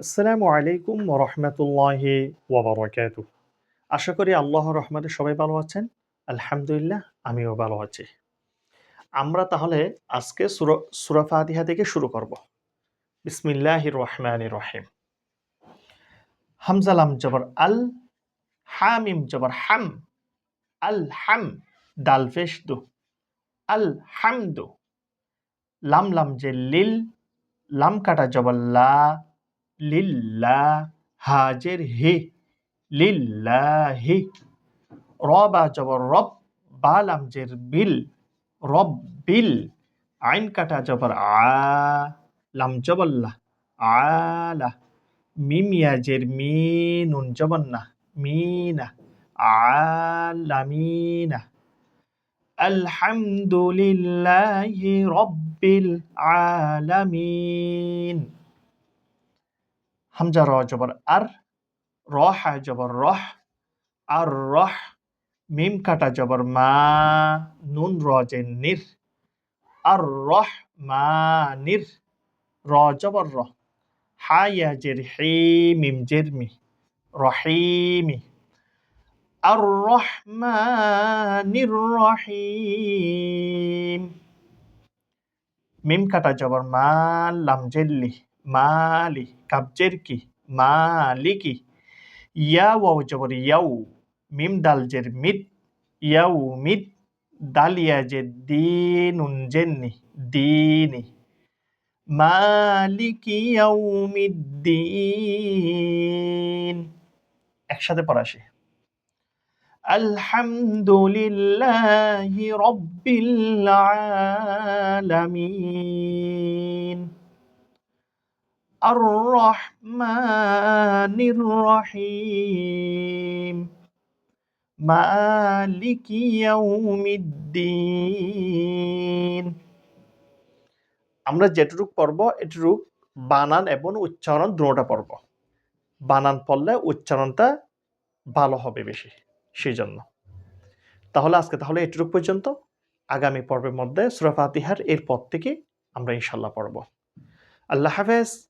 আসসালামু আলাইকুম রহমতুল্লাহি ওবরাকাত আশা করি আল্লাহ রহমতে সবাই ভালো আছেন। আলহামদুলিল্লাহ, আমিও ভালো আছি। আমরা তাহলে আজকে সুর- সূরা ফাতিহা থেকে শুরু করব। বিসমিল্লাহির রহমানির রহিম। হামজালাম জবর আল, হামিম জবর হাম, আল হাম, দাল ফেশ দু, আল হামদু, লাম লাম যে লিল, লাম কাটা জবর লা লিল্লা হাজের হে, লিল্লাহি। রবা জবর রব জের বিল রব আইন কাটা জবর আ আলা মিমিয়া জের মি নুন জবন্না মিনা আলামিনা আলহামদুলিল্লাহি রব্বিল আলামিন। হামজা র জবর আর রহ জবর রহ আর রহ মিম কাটা জবর মা নুন র যে নির আর রহ মা নির র জবর র হায়া জের হি মিম জের মি রহিমি আর রহমানির রহিম মিম কাটা জবর মাল লাম জেল্লি মালি কাবজের কি মালিকি ইয়া ওয়াও জবর ইয়াউ মিম দাল জের মিদ ইয়াউ মিদ দালিয়া যে দিনুন জেন্নি দিনি মালিকি ইয়াউমিদ্দিন একসাথে পড়াশি আলহামদুলিল্লাহি রব্বিল আলামিন আর রহমানির রহিম মালিকি ইয়াউমিদ্দিন আমরা যেটুক পড়ব, এটুক বানান এবং উচ্চারণ দুটোটা পড়ব। বানান পড়লে উচ্চারণটা ভালো হবে বেশি সেই জন্য তাহলে আজকে তাহলে এটুক পর্যন্ত। আগামী পর্বের মধ্যে সুরা ফাতিহার এরপর থেকে আমরা ইনশাল্লাহ পড়ব। আল্লাহ হাফেজ।